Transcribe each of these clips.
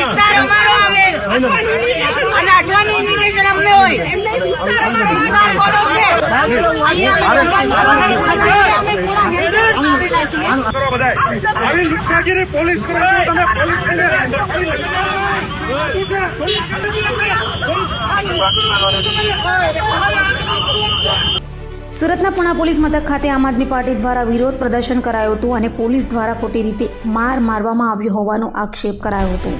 વિસ્તાર અમારો પોલીસ. સુરતના પુણા પોલીસ મથક ખાતે આમ આદમી પાર્ટી દ્વારા વિરોધ પ્રદર્શન કરાયું હતું અને પોલીસ દ્વારા ખોટી રીતે માર મારવામાં આવ્યો હોવાનો આક્ષેપ કરાયો હતો.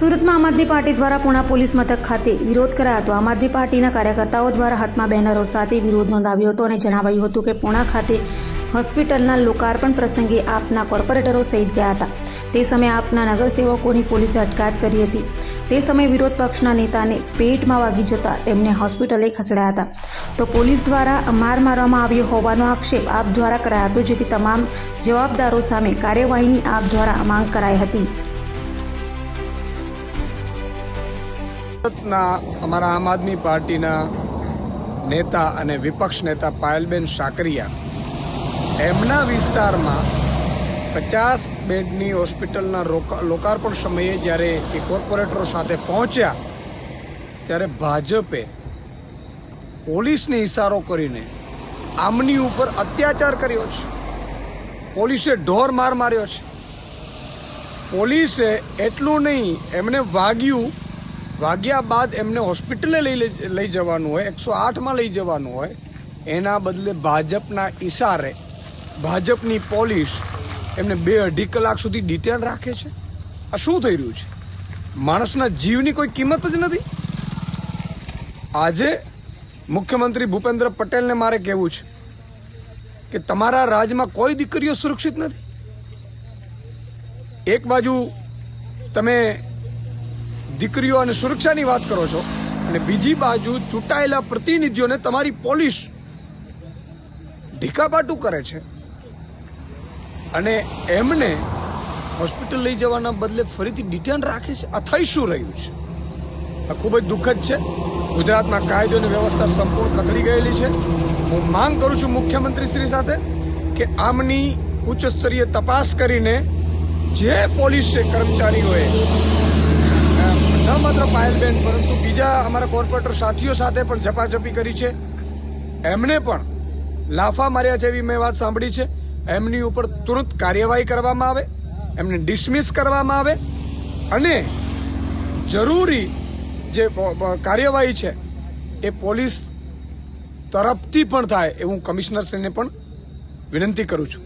સુરતમાં આમ આદમી પાર્ટી દ્વારા પુણા પોલીસ મથક ખાતે વિરોધ કરાયો હતો. આમ આદમી પાર્ટીના કાર્યકર્તાઓ દ્વારા હાથમાં બેનરો સાથે વિરોધ નોંધાવ્યો હતો અને જણાવાયું હતું કે પુણા ખાતે હોસ્પિટલના લોકાર્પણ પ્રસંગે આપના કોર્પોરેટરો સહિત ગયા હતા. તે સમયે આપના નગરસેવકોની પોલીસે અટકાયત કરી હતી. તે સમયે વિરોધ પક્ષના નેતાને પેટમાં વાગી જતા તેમને હોસ્પિટલે ખસેડાયા હતા. તો પોલીસ દ્વારા માર મારવામાં આવ્યો હોવાનો આક્ષેપ આપ દ્વારા કરાયો હતો, જેથી તમામ જવાબદારો સામે કાર્યવાહીની આપ દ્વારા માંગ કરાઈ હતી. અમારા આમ આદમી પાર્ટીના નેતા અને વિપક્ષ નેતા પાયલબેન સાકરિયા એમના વિસ્તારમાં પચાસ બેડની હોસ્પિટલના લોકાર્પણ સમયે જ્યારે એ કોર્પોરેટરો સાથે પહોંચ્યા, ત્યારે ભાજપે પોલીસને ઇશારો કરીને આમની ઉપર અત્યાચાર કર્યો છે. પોલીસે ઢોર માર માર્યો છે. પોલીસે એટલું નહીં, એમને વાગ્યું. વાગ્યા બાદ એમને હોસ્પિટલે લઈ લઈ- જવાનું હોય, એકસો આઠમાં લઈ જવાનું હોય. એના બદલે ભાજપના ઈશારે ભાજપની પોલીસ એમને બે અઢી કલાક સુધી ડિટેલ રાખે છે. આ શું થઈ રહ્યું છે? માણસના જીવની કોઈ કિંમત જ નથી? આજે મુખ્યમંત્રી ભૂપેન્દ્ર પટેલને મારે કહેવું છે કે તમારા રાજ્યમાં કોઈ દીકરીઓ સુરક્ષિત નથી. એક બાજુ તમે દીકરીઓ અને સુરક્ષાની વાત કરો છો અને બીજી બાજુ ચૂંટાયેલા પ્રતિનિધિઓને તમારી પોલીસ ઢીકાપાટું કરે છે અને એમને હોસ્પિટલ લઈ જવાના બદલે ફરીથી ડિટેન રાખે છે. આ શું રહ્યું છે? આ ખૂબ જ દુઃખદ છે. ગુજરાતમાં કાયદો અને વ્યવસ્થા સંપૂર્ણ કથળી ગયેલી છે. હું માંગ કરું છું મુખ્યમંત્રી શ્રી સાથે કે આમની ઉચ્ચ સ્તરીય તપાસ કરીને જે પોલીસ કર્મચારીઓએ ન માત્ર પાયલબેન, પરંતુ બીજા અમારા કોર્પોરેટર સાથીઓ સાથે પણ ઝપાઝપી કરી છે. એમને પણ લાફા માર્યા છે એવી મેં વાત સાંભળી છે. એમની ઉપર તુરંત કાર્યવાહી કરવામાં આવે, એમને ડિસમિસ કરવામાં આવે અને જરૂરી જે કાર્યવાહી છે એ પોલીસ તરફથી પણ થાય એવું કમિશનરશ્રીને પણ વિનંતી કરું છું.